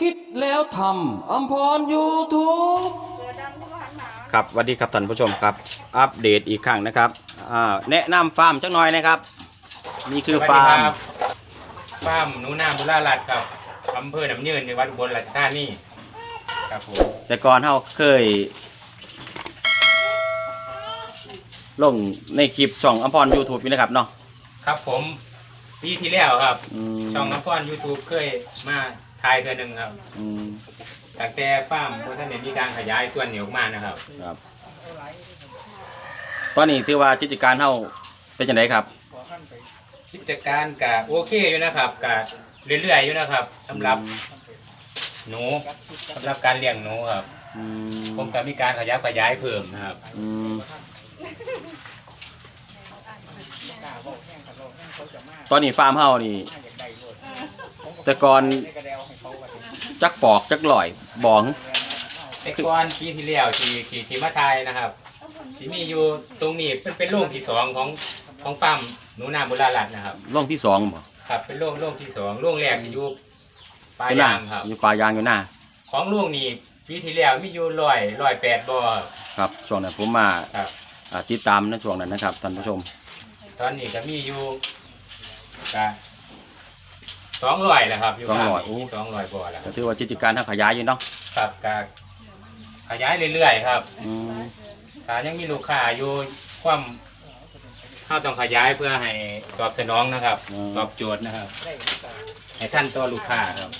คิดแล้วทำอมพรยูทูบครับสวัสดีครับท่านผู้ชมครับ อัปเดตอีกครั้งนะครับอ่าแนะนำฟาร์มจักหน่อยนะครับ นี่คือฟาร์มสวัสดีครับฟาร์มหนูนาบุรารัตน์ครับอำเภอหนำยืนในวัดอุบลราชธานีครับผมแต่ก่อนเราเคย ลงในคลิปช่องอมพรยูทูบนี่นะครับเนาะครับผมปีที่แล้วครับ อืมช่องน้ำฟ้อนยูทูบเคยมา ถ่ายเทือหนึ่งครับอืมตั้งแต่ฟาร์มบนท่านเนี่ยมีการขยายส่วนเหนียวออกมานะครับ ครับ ตอนนี้ถือว่ากิจการเท่าเป็นจังไดครับ กิจการกับโอเคอยู่นะครับกับเรื่อยๆอยู่นะครับสำหรับหนูสำหรับการเลี้ยงหนูครับ อืมผมก็มีการขยายขยายเพิ่มนะครับ อืมตอนนี้ฟาร์มเฮานี่ แต่ก่อน จักปอกจักลอยบองแต่ก่อนปีที่แล้วที่ที่ที่มาไทยนะครับที่มีอยู่ตรงนี้เป็นเป็นโรงที่สองของของฟาร์มหนูนาบุรารัตน์นะครับร่องที่สองบ่ครับ เป็นโรงโรงที่สองโรงแรกที่อยู่ปลายอยู่หน้ยางครับ อยู่ปลายางอยู่หน้า ของโรงนี้ปีที่แล้วมีอยู่ร้อยร้อยแปดบ่อครับช่วงนั้นผมมาครับอ่าติดตามในช่วงนั้นนะครับท่านผู้ชม ตอนนี้ก็มีอยู่ก็ สองร้อยแล้วครับอยู่สองร้อยบ้านนี้มีสองร้อยบ่อแล้วก็ถือว่ากิจการเฮาขยายอยู่เนาะ ครับก็ขยายเรื่อยๆครับอืม ถ้ายังมีลูกค้าอยู่ความเราต้องขยายเพื่อให้ตอบสนองนะครับตอบโจทย์นะครับ ให้ท่านตัวลูกค้าครับ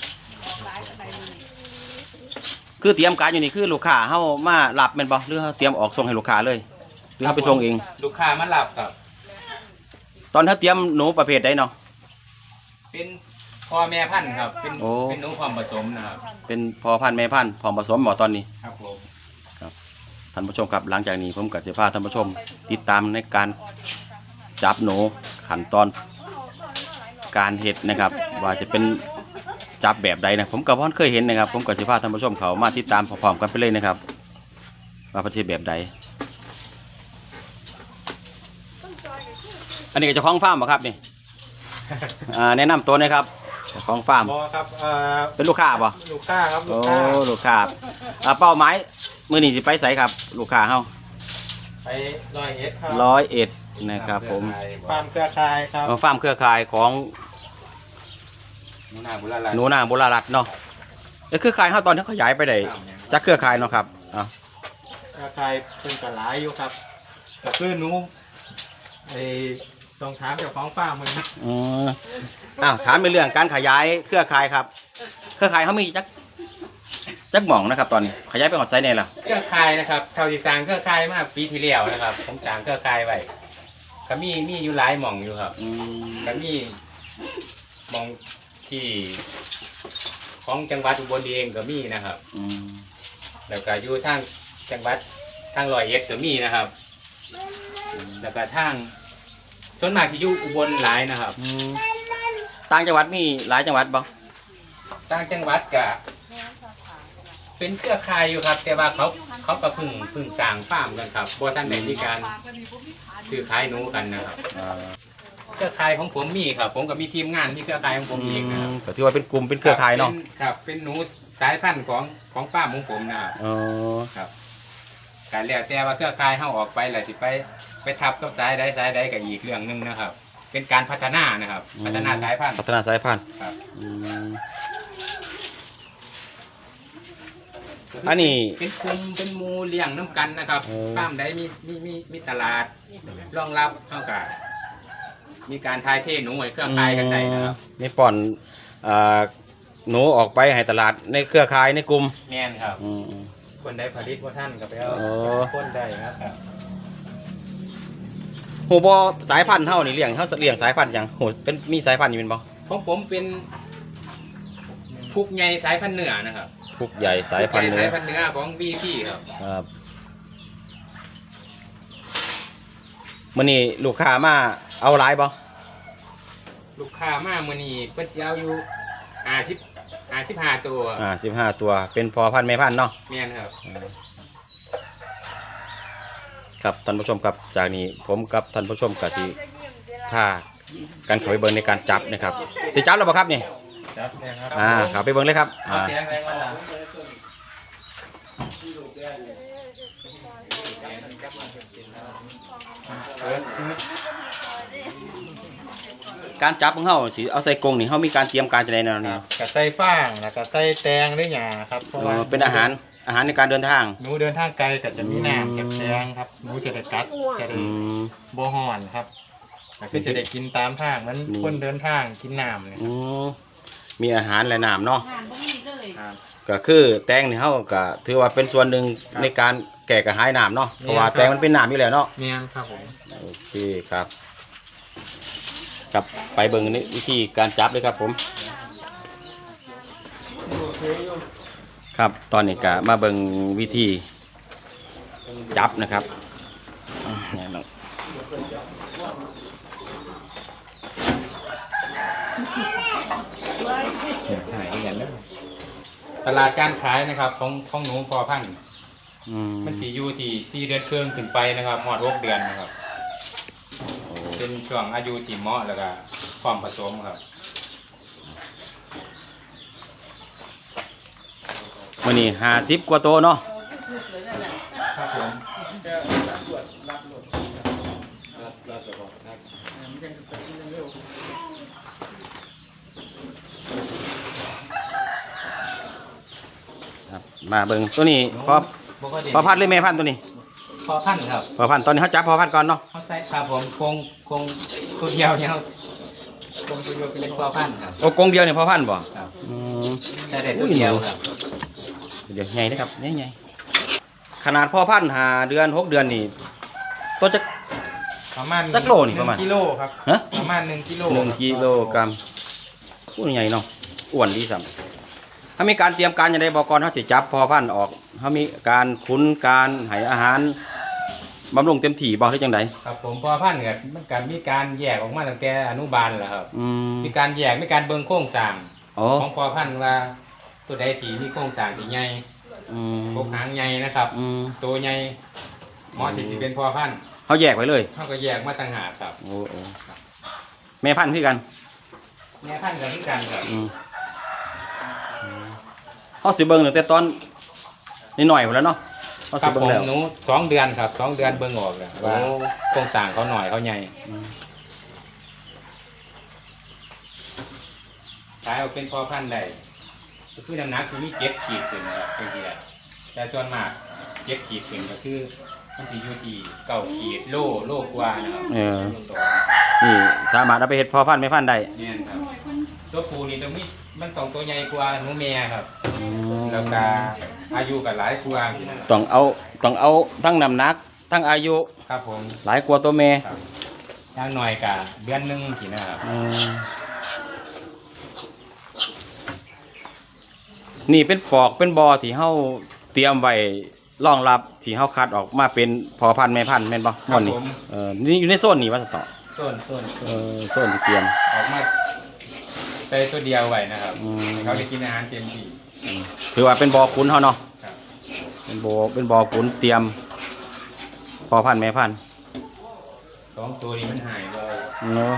คือเตรียมการอยู่นี่คือลูกค้าเฮามารับแม่นบ่หรือเฮาเตรียมออกส่งให้ลูกค้าเลย หรือเฮาไปส่งเอง ลูกค้ามารับครับ ตอนเฮาเตรียมหนูประเภทใดเนาะเป็น พ่อแม่พันธุ์ครับ เป็นโอ้ เป็นหนูความผสมนะครับ เป็นพอพันธุ์แม่พันธุ์พร้อมผสมบ่ตอนนี้ ครับผม ท่านผู้ชมครับหลังจากนี้ผมกับสิพาท่านผู้ชม ติดตามในการจับหนูขั้นตอนการเห็ดนะครับ ว่าจะเป็นจับแบบใดนะผมกับพ่อนเคยเห็นนะครับ ผมกับสิพาท่านผู้ชมเขามาติดตามพร้อมๆกันไปเลยนะครับ ว่าประเทศแบบใด อันนี้ก็เจะคล้าของฟาร์มบ่ครับนี่ อ่าแนะนำตัวหนะครับ เจ้าของฟาร์ม บอครับเอ่อเป็นลูกค้าบ่ลูกค้าครับลูโอ้กค้าลูกค้าอ่าเป้าหมายมื้อนี้สิไปไสครับ ลูกค้าเฮาไปร้อยเอ็ดครับร้อยเอ็ดนะครับผมฟาร์มเครือข่ายครับเอาฟาร์มเครือข่ายของหนูนาบุรารัตน์หนูนาโบราณรัตน์เนาะแล้วเครือข่ายเขาตอนนี้เขาขยายไปได้จากเครือข่ายเนาะครับอะเครือข่ายเป็นกระหลายอยู่ครับแต่คือหนูไอ้ ต้องถามเจ้าของฟาร์มมันนะอืมอ้าวถามในเรื่องการขยายเครือข่ายครับ เครือข่ายเขามีจักจักหม่องนะครับ ตอนนี้ขยายไปหอดไซเนี่ยล่ะเครือข่ายนะครับเท่าที่สร้างเครือข่ายมาปีที่แล้วนะครับ ผมสร้างเครือข่ายไว้ก็มีมีอยู่หลายหม่องอยู่ครับอืมก็มีหม่องที่ ของจังหวัดอุบลเองก็มีนะครับ อืมแล้วก็อยู่ทางจังหวัดทางร้อยเอ็ดก็มีนะครับ แล้วก็ทาง ส่วนมากที่อยู่อุบลหลายนะครับอืมต่างจังหวัดมีหลายจังหวัดบ่ต่างจังหวัดก็เป็นเครือข่ายอยู่ครับ แต่ว่าเขาเขาก็เพึ่งเพึ่งสร้างฟาร์มกันครับบ่ท่านได้มีการซื้อขายหนูกันนะครับอ่าเครือข่ายของผมมีครับ ผมก็มีทีมงานที่เครือข่ายของผมเองนะครับก็ถือว่าเป็นกลุ่มเป็นเครือข่ายเนาะป็ครับ เป็นหนูสายพันธุ์ของของฟาร์มของผมนะครับอ๋อ ครับ การแล้วแต่ว่าเครือข่ายเฮาออกไปแล้วสิไปไปทับกับสายใดสายใดก็อีกเรื่องหนึงนะครับ เป็นการพัฒนานะครับพัฒนาสายพันธุ์พัฒนาสายพันธุ์ครับอืมอันนี้ เป็นกลุ่มเป็นหมูเลี้ยงน้ำกันนะครับเออฟาร์มใดมีมีมีมีตลาดรองรับเท่ากับมีการทายเทหนูให้เครือข่ายกันได้นะครับมีป่อนอ่าหนูออกไปให้ตลาดในเครือข่ายในกลุ่มแม่นครับ อืม คนใดผลิตว่าท่านก็ไปเอาโอ้คนใดครับครับหูบอสายพันธุ์เท่านี่เลี้ยงเท่าเลี้ยงสายพันธุ์หยังโหเป็นมีสายพันธุ์อยู่เป็นบ่ของผมเป็นพุกใหญ่สายพันธุ์เหนือนะครับพุกใหญ่สายพันธุ์พุกเนื้ใหญ่อสายพันธุ์เหนือของบีพีครับครับมื้อนี้ลูกค้ามาเอาหลายบ่ลูกค้ามามือนี้เพิ่นสิเอาอยู่ห้าสิบ ห้าสิบห้าตัวอ่า15 ตัว เป็นพอพันธุ์แม่พันธุ์เนาะแม่นครับอ่าครับท่านผู้ชมครับจากนี้ผมกับท่านผู้ชมก็สิพากันเข้าไปเบิ่งในการจับนะครับสิจับแล้วบ่ครับนี่จับเนี่ยครับอ่าเขับไปเบิ่งเลยครับเอาอ่าเสียงแรงมาละ การจับของเฮาสิเอาใส่กรงนี่เฮามีการเตรียมการจะได้แนวคนี้รับกับไส้ฟางแล้วก็ไส้แตงหรือหยาครับเพราะว่าเออเป็นอาหารอาหารในการเดินทางหนูเดินทางไกลก็จะมีอืมน้ำกับแตงครับหนูจะได้กัดจะได้อืมบ่ห่อนครับแล้วก็จะได้กินตามทางมันนี่คนเดินทางกินน้ำเนี่ยอืมมีอาหารและน้ำเนาะงานบ่มีเลยครับก็คือแตงนี่เฮาก็ถือว่าเป็นส่วนหนึ่งครับในการแก้กระหายน้ำเนาะเพราะว่าเนี่ยครับแตงมันเป็นน้ำอยู่แล้วเนาะเมียนครับผมโอเคครับ ครับไปเบิ่งนี่วิธีการจับเลยครับ ผม ครับตอนนี้ก็มาเบิ่งวิธีจับนะครับอ่าเนี่ยน้องหายเงินแล้วตลาดการขายนะครับของของหนูพอพันธุ์อืมมันสีอยู่ที่สี่เดือนครึ่งขึ้นไปนะครับหอดหกเดือนนะครับโอ้ เป็นช่วงอายุที่เหมาะแล้วก็ความผสมครับวันนี้ห้าสิบกว่าโตวเนาะครับผมครับมาเบิ่งตัวนี้พอบ่ค่อยได้พอพันธุ์หรือแม่พันธุ์ตัวนี้พ อพันธุ์ครับพอพันธุ์ตอนนี้เขาจับพอพันธุ์ก่อนเนาะเขาใส่ครับผมคงคงตัวเดียวเนี่ยครับคงตัวเดียวเป็นพอพันธุ์ครับโอ้กรงเดียวเนี่ยพอพันธุ์บ่ครับอืม แต่เด็ดตัวเดียวครับเดี๋ยวใหญ่นะครับใหญ่ใหญ่ขนาดพ่อพันธุ์หาเดือนหกเดือนนี่ตัวจะ ประมาณสักโลนี่ประมาณ หงกิโลครับฮะประมาณหนึ่งกิโลหนึ่งกิโลกรัมอู้ใหญ่เนาะอ้วนดีสัมถ้ามีการเตรียมการอย่างไรบอกก่อนเขาสิจับพ่อพันธุ์ออกเขามีการคุ้นการให้อาหาร บำรุงเต็มที่บอกได้จังไดครับผมพอพันธุ์กับมันการมีการแยกออกมาตั้งแต่อนุบาลแหละครับ อืมมีการแยกมีการเบิ่งโครงสร้างอ๋อของพอพันธุ์ว่า ตัวใดที่มีโครงสร้างที่ใหญ่อืมพวกหางใหญ่นะครับ อืม ตัวใหญ่เหมาะที่สิเป็นพอพันธุ์เขาแยกไว้เลยเขาก็แยกมาต่างหากครับ โอ้โอ้แม่พันธุ์คือกันแม่พันธุ์กับที่กันครับอืมเขาสิเบิ่งตั้งแต่ตอนนิดหน่อยหมดแล้วเนาะ เขาคสิรับเบิ่ผงมแล้วหนูสองเดือนครับสองเดือนเบิ่งออกเลยว่าโอ้โครงสร้างเขาหน่อยเขาใหญ่อืมขายออกเป็นพอพันธุ์ได้ก็คือน้ำหนักคือมีเจ็ดขีดขึ้นนะครับเป็นทีละแต่ส่วนมากเจ็ดขีดขึ้นก็คือมันจะอยู่ที่เก้าขีดโลโลกว่านะครับเออโลสองนี่สามารถเอาไปเฮ็ดพอพันธุ์แม่พันธุ์ได้ เนี่ยครับ ตัวปูนี่ตรงนี้มันต้องตัวใหญ่กว่าหนูแม่ครับ อืมแล้วก็อายุก็หลายกว่าอยู่นะครับต้องเอาต้องเอาทั้งน้ำหนัก ทั้งอายุครับผมหลายกว่าตัวแม่ครับอย่างหน่อยก็เดือนหนึงสินะครับอืมนี่เป็นปอกเป็นบอที่เฮาเตรียมไว้รองรับที่เฮาคัดออกมาเป็นพอพันธุ์แม่พันธุ์แม่นบ่ม่อนนี่ผมเออนี่อยู่ในโซนนี้ว่าจะต่อต้นต้นเออโซนที่เตรียมออกมา ใส่ตัวเดียวไว้นะครับอืม ให้เขาได้กินอาหารเต็มที่อืมถือว่าเป็นบอขุนเฮาเนาะ ครับเป็นบอเป็นบอขุนเตรียมพอพันธุ์แม่พันธุ์สองตัวนี้มันหายไปเนาะ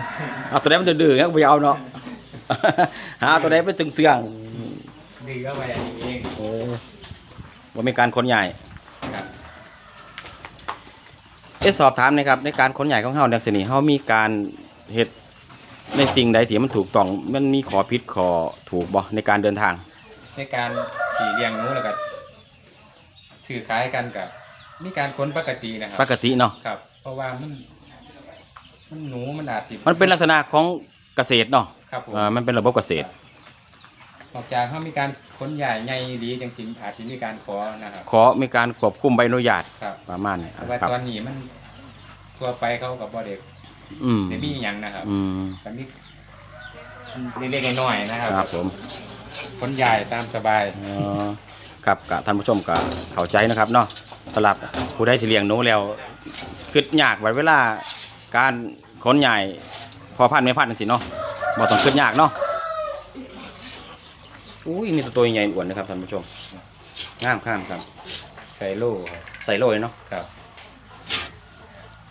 เอาตัวใดมันดื้อๆงั้นก็บ่เอาเนาะ หาตัวใดไปถึงเสื่องดื้อเอาไว้เองโอ้บ่มีการขนใหญ่ ครับเอะสอบถามหนะครับในการขนใหญ่ของเฮาดังซี่นี่เฮามีการเฮ็ด ในสิ่งใดที่มันถูกต้องมันมีขอผิดขอถูกบ่ในการเดินทาง ในการขี่เลี้ยงหนูแล้วก็สื่อขายกันกับมีการค้นปกตินะคปรับกติเนาะครับ เพราะว่ามันมันหนูมันอาจสิมันเป็นลักษณะของเกษตรเนาะครับผม อ่ามันเป็นระบบเกษตร นอกจากเขามีการค้นใหญ่ใหญ่ดีจังสิอาจสิมีการขอนะครับ ขอมีการควบคุมใบอนุญาตครับประมาณนี้แต่ว่าครับ ตอนนี้มันทั่วไปเขากับบ่เด็ก อืมได้มีหยังนะครับอืมแต่มีเล็กๆน้อยๆนะครับครับผมค้นใหญ่ตามสบายอ๋อครับกะท่านผู้ชมก็เข้าใจนะครับเนาะสำหรับผู้ได้ที่เลี้ยงหนูแล้วคิดยากไว้เวลาการขนใหญ่พอพันธุ์ไม่พันธุ์จังซี่เนาะบ่ต้องคิดยากเนาะอุ้ยนี่ตัวใหญ่อ้วนนะครับท่านผู้ชมงามข้ามครับ ใส่โล่ครับใส่โลเลยเนาะครับ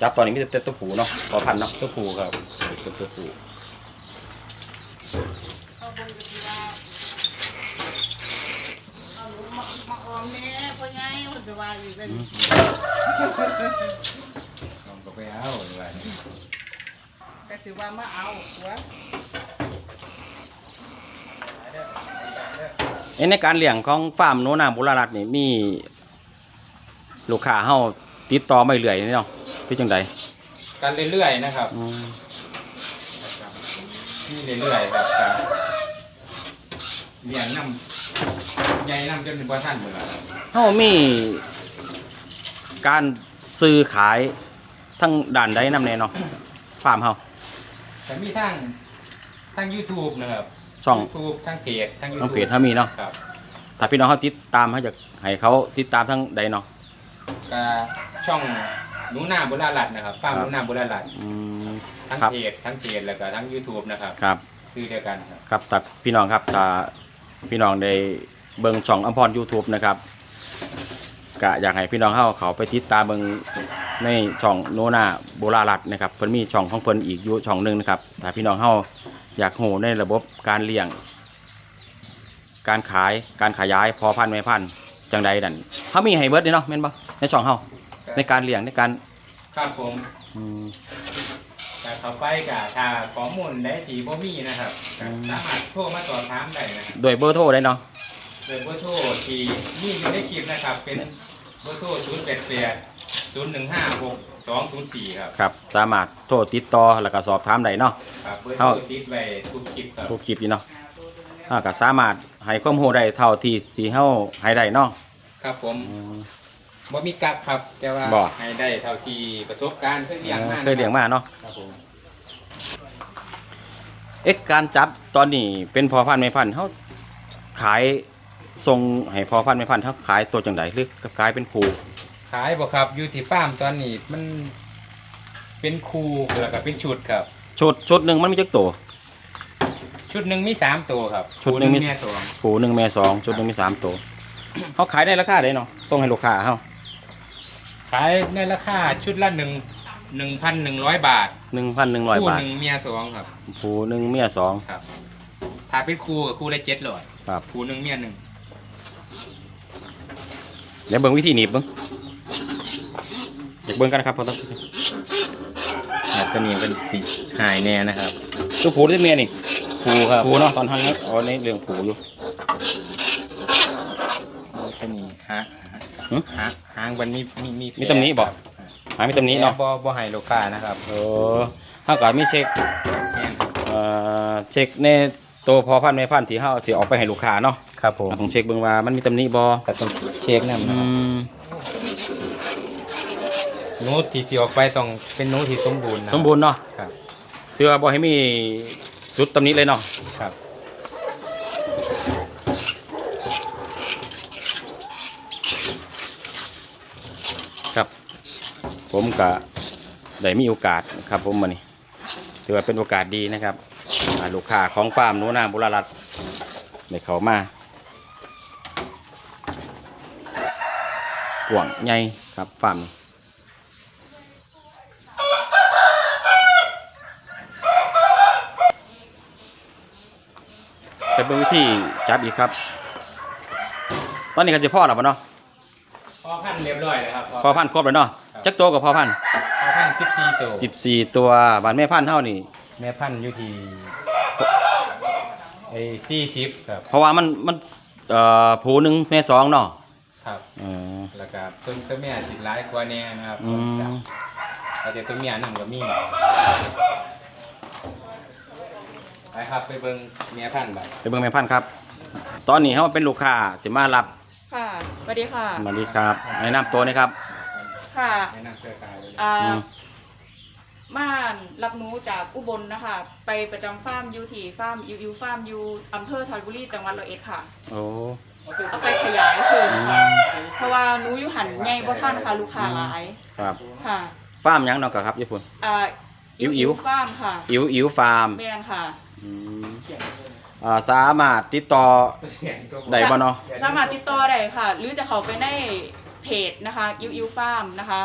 จับตอนนี้มีแต่ตัวผูเนาะพอพันธุ์เนาะตัวผูครับตัวตัวผูเขาเบิ่งก็สิว่าเอาหนูมามาออมแน่พ่อใหญ่เพิ่นจะว่าอยู่เป็นลองก็ไปเอาดีกว่านี่ก็สิว่ามาเอาหัวเอ้ในการเลี้ยงของฟาร์มโนนาบุรารัตน์นี่มีลูกค้าเฮาติดต่อมาเรื่อยๆนี่เนาะ คือจังไดกันเรื่อยๆนะครับอืมนี่เรื่อยๆครับก็เลี้ยงน้ำใหญ่น้ำจนบ่ทันเบื่อครับเฮามี การซื้อขายทั้งด้านใดนำแน่เนาะฟาร์มเฮา แต่มีทั้งทั้ง YouTube นะครับ ช่อง YouTube ทั้งเพจทั้ง ทั้ง YouTube เพจเฮามีเนาะครับ ถ้าพี่น้องเขาติดตามเขาจะให้เขาติดตามทั้งใดเนาะ ก็ช่อง หนูนาบุรารัตน์นะครับฟาร์มคหรับนูนาบุรารัตน์อืมทั้งครับเพจทั้งเพจแล้วก็ทั้ง YouTube นะครับครับ ซื้อเดียวกันครับ ครับแต่พี่น้องครับถ้าพี่น้องได้เบิ่งช่องอัมพร YouTube นะครับก็อยากให้พี่น้องเขาเขาไปติดตามเบิ่งในช่องโนนาโบรารัตน์นะครับเพิ่นมีช่องของเพิ่นอีกอยู่ช่องหนึงนะครับถ้าพี่น้องเขาอยากโหในระบบการเลี้ยง การขายการขยายพอพันธุ์แม่พันธุ์จังใดนั่นเขามีให้เบิดเด้เนาะแม่นบ่ในช่องเฮา ในการเลี้ยงในการครับผมอืมแต่เข้าไปกับถ้าข้อมูลได้ที่บ่มีนะครับก็อืม สามารถโทรมาสอบถามได้นะครับโดวยเบอร์โทรได้เนาะโดยเบอร์โทรที่มีอยู่ในคลิปนะครับ เป็นเบอร์โทร0 8 8 0 1 5 6 2 0 4ครับครับ สามารถโทรติดต่อแล้วก็สอบถามได้เนาะ ครับเบอร์โทเข้ารติดไว้ทุกคลิปครับ ทุกคลิปนี่เนาะอ่าก็สามารถให้ความรู้ได้เท่าที่สิเฮาให้ได้เนาะครับผม อืม บ่มีกักครับ แต่ว่าบ่ ให้ได้เท่าที่ประสบการณ์เคยเลี้ยงมาเคยเลี้ยงมาเนาะครับผมเอ๊ะการจับตอนนี้เป็นพอพันธุ์แม่พันธุ์เฮาขายส่งให้พอพันธุ์แม่พันธุ์เฮาขายตัวจังไดหรือขายเป็นคู่ขายบ่ครับอยู่ที่ฟาร์มตอนนี้มันเป็นคู่แล้วก็เป็นชุดครับ ชุดชุดหนึงมันมีจักตัว ชุดหนึ่งมีสามตัวครับชุดหนึ่งมี คู่แม่สองคู่หนึงแม่สองชุดหนึงมีสามตัวเฮาขายได้ราคาได้เนาะส่งให้ลูกค้าเฮา ขายในราคาชุดละหนึ่งหนึ่งพันหนึ่งร้อยบาท1,100คู่บาทหนึ่งเมียสองครับคู่หนึงเมียสองครับถ้าเป็นคู่กับคู่ละเจ็ดร้อยครับคู่หนึ่งเมียหนึ่งเดี๋ยวเบิ่งวิธีหนีบเบิ่งอยากเบิ่งกันนะครับพอต้องครับตัวนี้เป็นสีหายแน่นะครับลูกผูหรือเมียนี่คู่ครับผูเนาะตอนทางนี้อ๋อในเรื่องผูอยู่ตัวนี้ฮะ หึฮะหางมันมีมีมีมีตำหนิบ่หามีตำหนี้เนาะบ่บ่ให้ลูกค้านะครับเออถ้าก็มีเช็คแม่นเอ่อเช็คในตัวพอพันธุ์แม่พันธุ์ที่เฮาสิออกไปให้ลูกค้าเนาะครับผมผมเช็คเบิ่งว่ามันมีตำหนิบ่ก็ต้องเช็คนำอืนะครับมหนูที่สิออกไปต้องเป็นหนูที่สมบูรณ์นะสมบูรณ์เนาะครับถือว่าบ่ให้มีจุดตำหนิเลยเนาะครับครับ ผมก็ได้มีโอกาสครับผมมื้อนี้ถือว่าเป็นโอกาสดีนะครับอ่าลูกค้าของฟาร์มหนูนาบุรรัตน์ได้เข้ามากว้างใหญ่ครับฟาร์มนี้จะเป็นวิธีจับอีกครับ ตอนนี้ก็จะพ่อแล้วปะเนาะพอพันเรียบร้อยแล้วครับพ่อพันธุ์ครบแล้วเนาะ จักตัวกับพ่อพันธุ์พอพันสิบสี่ตัวสิบสี่ตัวบานแม่พันธุ์เท่านี่ แม่พันธุ์อยู่ที่ไอ้สี่สิบครับเพราะว่ามันมันเอ่อผูหนึ่งแม่สองเนาะครับเออแล้วก็ต้นตัวเมียสิหลายกว่าแน่นะครับอืมเราจะตัวเมียนั่งกับมีไปครับไปเบิ่งเมียพันธุ์บัดไปเบิ่งแม่พันธุ์ครับ ตอนนี้เขาเป็นลูกค้าสิมารับค่ะสวัสดีค่ะ สวัสดีครับแนะนำตัวหนี่อยครับ ค่ะแนะนำเครือข่ายเลยอ่าอืม ม่านรับหนูจากอุบลนะคะ ไปประจำฟาร์มอยูที่ฟาร์มยูยูฟาร์มอยูอำเภอทอยบุรีจังหวัดร้อยเอ็ดค่ะ โอ้ เอาไปขยายเพิ่มค่ะอืมเพราะว่าหนูอยู่หันใหญ่บ่ทันค่ะลูกค้าหลายครับค่ะฟาร์มหยังเนาะครับญี่ปุ่น อ่าอิ๋วอิ๋ว ฟาร์มค่ะอิ๋วอิ๋วฟาร์มแม่นค่ะอืมอ่าสามารถติดต่อ ได้บ่เนาะ สามารถติดต่อได้ค่ะ หรือจะเข้าไปใน เพจนะคะยูยูฟาร์มนะคะ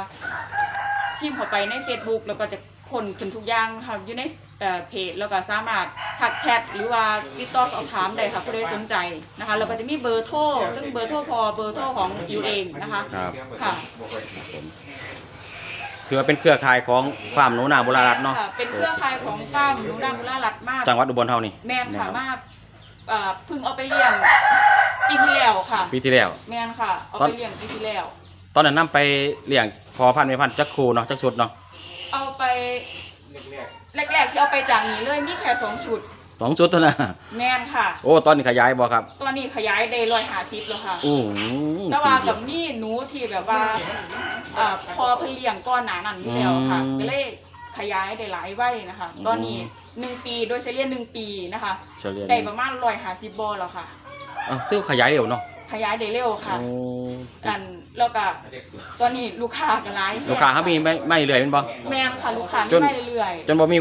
พิมพ์เข้าไปใน Facebook แล้วก็จะผลขึ้นทุกอย่างค่ะอยู่ในเอ่อเพจแล้วก็สามารถทักแชทหรือว่าติดต่อสอบถามได้ค่ะผู้ใดสนใจนะคะแล้วก็จะมีเบอร์โทรซึ่งเบอร์โทรพอเบอร์โทรของยูเองนะคะครับค่ะถือว่าเป็นเครือข่ายของฟาร์มหนูนาโบราณรัตน์เนาะ ค่ะเป็นเครือข่ายของฟาร์มหนูนาบุรารัดมากจังหวัดอุบลเฮานี่ แม่นค่ะรับมากเอ่อเพึ่งเอาไปเลี้ยง ปีที่แล้วค่ะ ปีที่แล้ว แม่นค่ะ เอาตอนไปเลี้ยงปีที่แล้ว ตอนนั้นนํไปเลี้ยงพอพันธุ์ไม่พันธุ์จักครูเนาะจักชุดเนาะเอาไปแรกๆที่เอาไปจากนี้เลยมีแค่สองชุด สองชุดเท่านั้นแม่นค่ะ โอ้ตอนนี้ขยายบ่ครับตอนนี้ขยายได้ร้อยหาสิบแล้วค่ะโอ้โหแต่ว่ากับมีหนูที่แบบว่าเอ่อพอเพนเลี้ยงก้อนหนานั่นอยู่แล้วค่ะ ก็เลยขยายได้หลายไว้นะคะ ตอนนี้ หนึ่งปีโดยเฉลี่ยหนึ่งปีนะคะเฉลี่ยได้ประมาณร้อยหาสิบบอแล้วค่ะ เอ้าคือขยายเร็วเนาะขยายได้เร็วค่ะโอ้อันแล้วก็ตอนนี้ลูกค้าก็หลายลูกค้าเขามีไม่ไม่เรื่อยเป็นบ่แม่นค่ะลูกค้าจนไม่เรื่อยๆจนบ่มี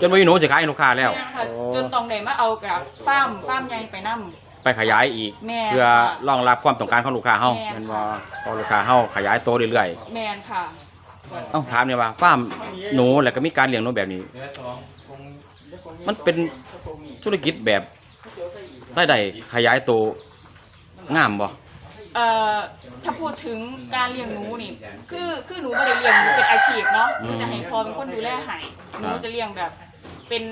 จนบ่มีหนูสิขายให้ลูกค้าแล้วแม่นค่ะโอ้จนต้องได้มาเอากับฟาร์มฟาร์มใหญ่ไปนํไปขยายอีก แม่นเพื่อค่ะ รองรับความต้องการของลูกค้าเฮาแม่น แม่นบ่พอลูกค้าเฮาขยายโตเรื่อยแม่นค่ะ ๆเอ้าถามเนี่ยว่าฟาร์มหนูแล้วก็มีการเลี้ยงหนูแบบนี้ มันเป็นธุรกิจแบบรายได้ขยายโตงามบ่เอ่อถ้าพูดถึงการเลี้ยงหนูนี่ คือคือหนูไม่ได้เลี้ยงหนูเป็นอาชีพเนาะหนูจะให้พ่อเป็นคนดูแลให้หนูจะเลี้ยงแบบเป็น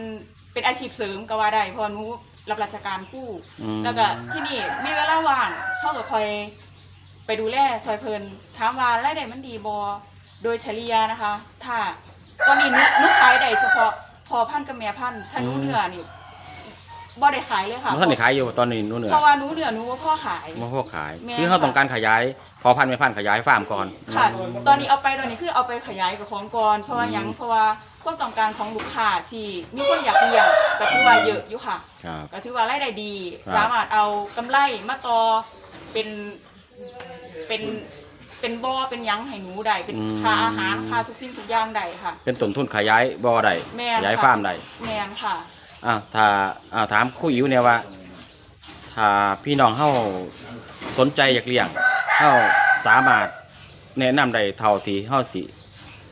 เป็นอาชีพเสริมก็ว่าได้เพราะหนูรับราชการคู่อืมแล้วก็ที่นี่มีเวลาว่างเขาก็คอยไปดูแลซอยเพลินถามว่ารายได้มันดีบอโดยเฉลี่ยนะคะ ถ้าตอนนี้นุนุขายได้เฉพาะ พอพันธุ์กับแม่พันธุ์ถ้าหนูเนื้อนี่บ่ได้ขายเลยค่ะมันท่านได้ขายอยู่ตอนนี้หนูเหนือเพราะว่าหนูเนื้อหนูว่าพ่อขาย มาพวกขาย แม่นคือเขาต้องการขยายพอพันธุ์ไม่พันธุ์ขยายฟาร์มก่อนค่ะตอนนี้เอาไปตอนนี้คือเอาไปขยายกับของก่อนเพราะว่าหยังเพราะว่าความต้องการของลูกค้าที่มีคนอยากเลี้ยงก็ถือว่าเยอะอยู่ค่ะ ครับ ก็ถือว่ารายได้ดี ครับ สามารถเอากำไรมาต่อเป็นเป็น เป็นบ่อเป็นหยังให้หนูได้เป็นค่าอาหารค่าทุกสิ่งทุกอย่างได้ค่ะ เป็นต้นทุนขยายบ่อใดแม่ขนยายค่ะ ฟาร์มใดแมนค่ะ อ่าถ้าอ่าถามครู่อิ๋วเนี่ยว่า ถ้าพี่น้องเฮาสนใจอยากเลี้ยงเฮาสามารถแนะนำได้เท่าที่เฮาสิ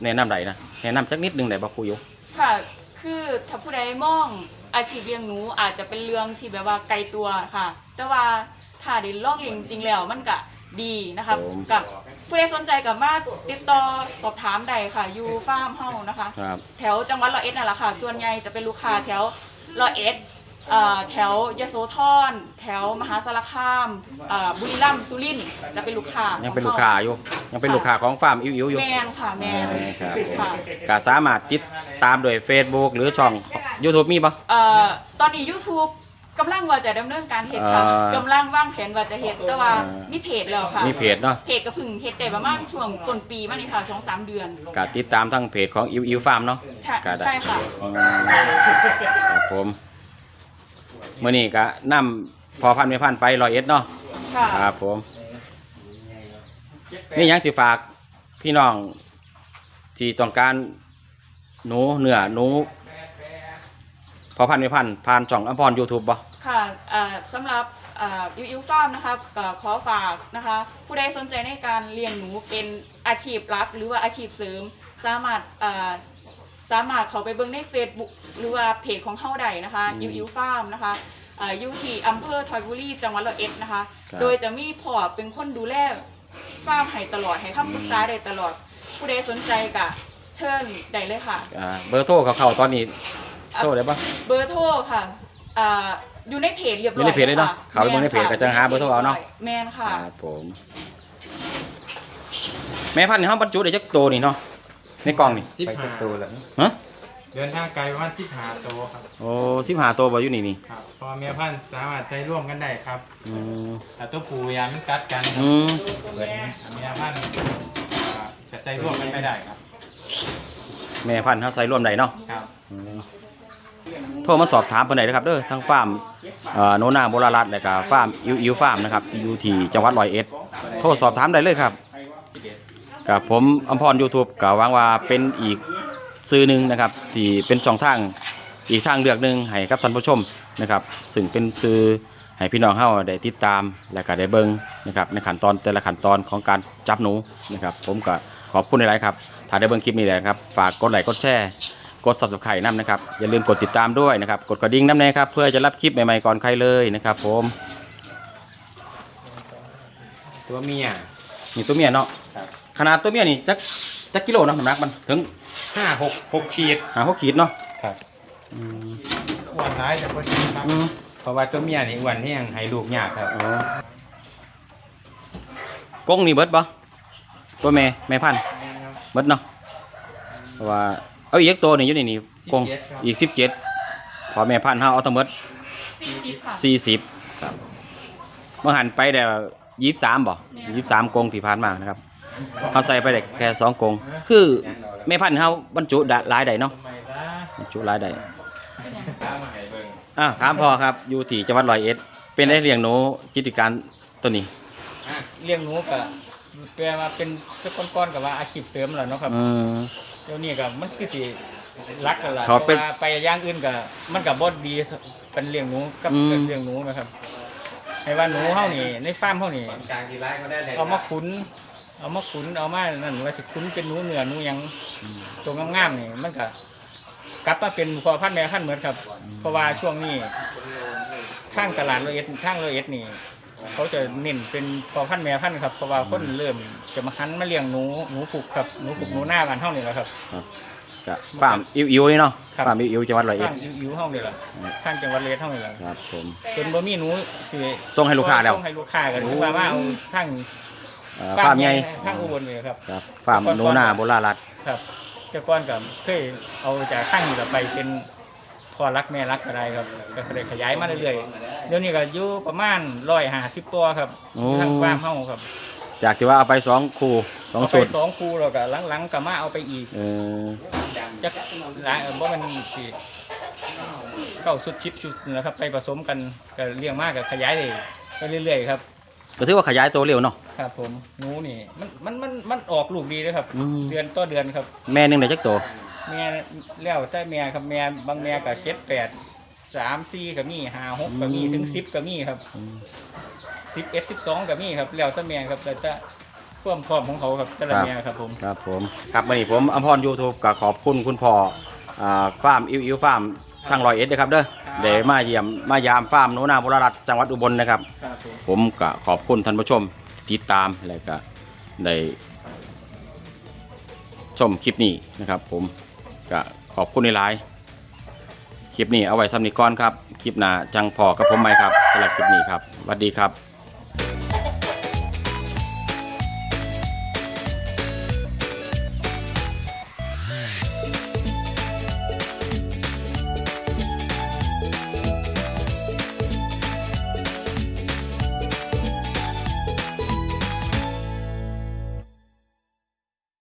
แนะนำได้นะแนะนำจักนิดหนึงได้บ่ครู่อิ๋ว ค่ะ คือถ้าผู้ใดมองอาชีพเลี้ยงหนูอาจจะเป็นเรื่องที่แบบว่าไกลตัวค่ะ แต่ว่าถ้าได้ลองเลี้ยงจริงแล้วมันก็ ดีนะคะกับผู้ใดสนใจกับมาติดต่อสอบถามได้ค่ะอยู่ฟาร์มเฮานะคะ ครับ แถวจังหวัดร้อยเอ็ดนั่นแหละค่ะ ส่วนใหญ่จะเป็นลูกค้าแถวร้อยเอ็ดเอ่อแถวยโสธร แถวมหาสารคามเอ่อบุรีรัมย์สุรินทร์จะเป็นลูกค้ายัยังเป็นลูกค้าอยู่ ยังเป็นลูกค้าของฟาร์มอิ๋วอิ๋วอยู่แมนค่ะแมนครับผมค่ะ ก็สามารถติดตามโดย Facebook หรือช่อง YouTube มีบ่เอ่อตอนนี้ YouTube กำลังว่าจะดำเนินการเฮ็ดค่ะอ่ากำลังวางแผนว่าจะเฮ็ดแต่ว่าอ่ามีมีเพจแล้วค่ะมีเพจเนาะเพจก็เพิ่งเฮ็ดได้ประมาณช่วงต้นปีมานี่ค่ะสองสามเดือนก็ติดตามทั้งเพจของอิ๋วอิ๋วฟาร์มเนาะ ใช่ก็ได้ ใช่ค่ะ อืมครับผมมื่อนี้ก็นำพอพันไม่พันไปร้อยเอ็ดเนาะค่ะครับ ผมนี่ยังสิฝากพี่น้องที่ต้องการหนูเนื้อหนู พอพันไม่พันผ่านช่องอัมพรยูทูบบ่ ค่ะเอ่อสำหรับเอ่อยูยูฟาร์มนะคะก็ขอฝากนะคะ ผู้ใดสนใจในการเลี้ยงหนูเป็นอาชีพหลัก หรือว่าอาชีพเสริม สามารถเอ่อสามารถเข้าไปเบิ่งใน Facebook หรือว่าเพจของเฮาได้นะคะอืมยูยูฟาร์มนะคะเอ่ออยู่ที่อำเภอทอยบุรีจังหวัดร้อยเอ็ดนะคะ ครับ โดยจะมีพ่อเป็นคนดูแลฟาร์มให้ตลอดให้คำปรึกษาได้ตลอด ผู้ใดสนใจก็เชิญได้เลยค่ะ อ่าเบอร์โทรเขาเข้าตอนนี้ โทรได้ปะเบอร์โทรค่ะอ่าอยู่ในเพจเรียบร้อยอยู่ในเพจเลยเนาะค่เข้าไปเบิ่งในเพจก็จะหาเบอร์โทรเอาเนาะแมนค่ะครับผม แม่พันธุ์นี่ห้องบรรจุได้จักโตวนี่เนาะในกล่องนี่ไปสักตัวแล้วฮะเดินทางไกลประมาณสิบห้าตัวครับโอ้สิบห้าตัวบ่อยู่นี่นี่ครับพอเมียพันธุ์สามารถใช้ร่วมกันได้ครับอืมแต่ตัวผู้ยามันกัดกันครัอืมเปิดเมียพันธุ์อ่าจะใช้ร่วมกันไม่ได้ครับ แม่พันธุ์เขาใส่ร่วมได้เนาะครับอืม โทรมาสอบถามเพิ่นได้นะครับเด้อทั้งฟาร์มเอ่อโนนาโบราณรัตน์และก็ฟาร์มอิวอิวฟาร์มนะครับที่อยู่ที่จังหวัดร้อยเอ็ดโทรสอบถามได้เลยครับกับผมอมพร YouTube ก็หวังว่าเป็นอีกสื่อหนึ่งนะครับ ที่เป็นช่องทางอีกทางเลือกหนึ่งให้กับท่านผู้ชมนะครับ ซึ่งเป็นสื่อให้พี่น้องเฮาได้ติดตามและก็ได้เบิ่งนะครับในขั้นตอนแต่ละขั้นตอนของการจับหนูนะครับ ผมก็ขอบคุณหลายๆครับถ้าได้เบิ่งคลิปนี้แล้วนะครับ ฝากกดไลค์กดแชร์ กด subscribe นำนะครับ อย่าลืมกดติดตามด้วยนะครับ กดกระดิ่งน้ำแน่ครับ เพื่อจะรับคลิปใหม่ๆก่อนใครเลยนะครับผม ตัวเมียนี่ตัวเมียเนาะครับขนาดตัวเมียนี่จักจักกิโลเนาะน้ำหนักมันถึงห้าหกหกขีดหาหกขีดเนาะครับอืมอ้วนร้ายแต่คนครับอืมเพราะว่าตัวเมียนี่อ้วนที่ยังให้ลูกยากครับอ๋อกงนี่เบิดปะตัวแม่แม่พันธุ์เบิดเนาะเพราะว่า เอาอีกตัวนี่อยู่ในนี่กง17ครับอีกสิบเจ็ดพอแม่พันธุ์เฮาเอาทั้งหมดสี่สิบค่ะสี่สิบครับเมื่อหันไปแต่ยี่สิบสามบ่ยี่สิบสามกงที่ผ่านมานะครับเขาใส่ไปได้แค่สองกงคือแม่พันธุ์เฮาบรรจุได้หลายได้เนาะทำไมล่ะบรรจุหลายได้เป็นหยังตามมาให้เบิ่งอะถามพ่อครับอยู่ที่จังหวัดร้อยเอ็ดเป็นได้เลี้ยงหนูกิจการตัวนี้อะเลี้ยงหนูกับแปลว่าเป็นก้อนๆกับว่าอาชีพเสริมแหละเนาะครับอืม เดี๋ยวนี้กับมันคือสิรักกันละเขาเป็นพราะว่าไปอย่างอื่นกับมันกับบดดีเป็นเลี้ยงหนูกับอืมเป็นเลี้ยงหนูนะครับให้ว่าหนูเฮานี่ในฟาร์มเฮานี่ กลางที่ร้ายก็ได้เลยเอามาขุน เอามาขุน เอามา นั่นว่าสิขุนเป็นหนูเหนือหนูหยังตัวงามๆนี่มันก็กลับมาเป็นพอพันธุ์แม่พันธุ์เหมือนครับ เพราะว่าช่วงนี้ทางตลาดโรอยเอ็ดทางโรอยเอ็ดนี่ เขาจะเน้นเป็นพอพันธุ์แม่พันธุ์ครับเพราะว่าคนเริ่มจะมาหันมาเลี้ยงหนูหนูผูกครับหนูผูกหนูหน้าบ้านเฮานี่แหละครับก็ฟาร์มอิวๆนี่เนาะครับ ฟาร์มอิวๆจังหวัดร้อยเอ็ดทางอยู่เฮานี่แหละทางจังหวัดเลยเฮานี่แหละครับผมจนบ่มีหนูสิส่งให้ลูกค้าแล้วส่งให้ลูกค้ากันคือว่ามาเอาทางเอ่อฟาร์มใหญ่ทางอุบลนี่ครับ ครับฟาร์มหนูนาโบราณรัฐครับแต่ก่อนกับเคยเอาจากข้างนี้ก็ไปเป็น พ่อรักแม่รักอะไรครับก็เลยขยายมาเรื่อยๆเดี๋ยวนี้ก็อยู่ประมาณร้อยห้าสิบตัวครับโอ้ ทางฟาร์มเฮาครับจากที่ว่าเอาไปสองคู่สองเอาไปชุดสองคู่แล้วก็หลังๆก็มาเอาไปอีกเออจักหลายเออบ่แมันสิเก้าสุดชิปชุดนะครับ ไปผสมกันก็เลี้ยงมากก็ขยายเลยไปเรื่อยๆครับ ก็ถือว่าขยายตัวเร็วเนาะครับผมหนูนี่มันมันมันมันออกลูกดีเลยครับ อืมเดือนต่อเดือนครับ แม่หนึงได้จักตัว แม่แล้วแต่แม่ครับแม่บางแม่ก็เจ็ดแปดสามสี่ก็มีห้าหกก็มีถึงสิบก็มีครับอืม สิบเอ็ดสิบสองก็มีครับแล้วแต่แม่ครับแล้วแต่ความพร้อมของเขาครับแต่ละครับ แม่ครับผม ครับผมครับวันนี้ผมอมพรยูทูบก็ขอบคุณคุณพ่ออ่าฟาร์มอิวอิวฟาร์มทางร้อยเอ็ดนะครับเด้อเดี๋ยวมาเยี่ยมมายามฟาร์มหนูนาโบราณรัฐจังหวัดอุบลนะครับ ครับผม ผมก็ขอบคุณท่านผู้ชมที่ติดตามและก็ได้ชมคลิปนี้นะครับ ผม ก็ขอบคุณในไลน์คลิปนี้เอาไว้สำนิกก่อนครับ คลิปหน้าจังพอกับผมไหมครับสำหรับคลิปนี้ครับสวัสดีครับ